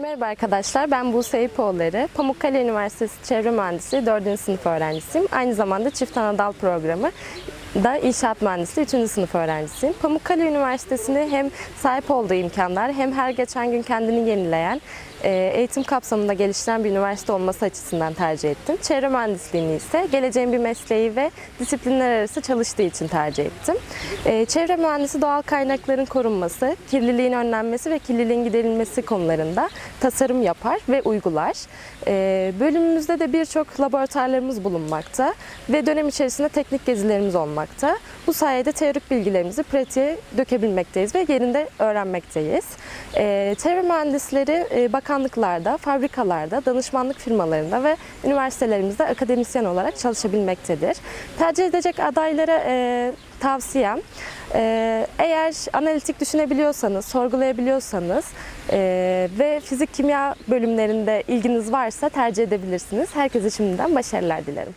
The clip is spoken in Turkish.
Merhaba arkadaşlar, ben Buse İpoğulları. Pamukkale Üniversitesi Çevre Mühendisliği 4. sınıf öğrencisiyim. Aynı zamanda Çift Anadal Programı da İnşaat Mühendisliği 3. sınıf öğrencisiyim. Pamukkale Üniversitesi'ni hem sahip olduğu imkanlar hem her geçen gün kendini yenileyen, e, eğitim kapsamında geliştiren bir üniversite olması açısından tercih ettim. Çevre mühendisliğini ise geleceğin bir mesleği ve disiplinler arası çalıştığı için tercih ettim. E, Çevre mühendisi doğal kaynakların korunması, kirliliğin önlenmesi ve kirliliğin giderilmesi konularında tasarım yapar ve uygular. E, Bölümümüzde de birçok laboratuvarlarımız bulunmakta ve dönem içerisinde teknik gezilerimiz olmakta. Bu sayede teorik bilgilerimizi pratiğe dökebilmekteyiz ve yerinde öğrenmekteyiz. E, Çevre mühendisleri e, bakanlıklarda, fabrikalarda, danışmanlık firmalarında ve üniversitelerimizde akademisyen olarak çalışabilmektedir. Tercih edecek adaylara e, tavsiyem e, eğer analitik düşünebiliyorsanız, sorgulayabiliyorsanız e, ve fizik kimya bölümlerinde ilginiz varsa tercih edebilirsiniz. Herkese şimdiden başarılar dilerim.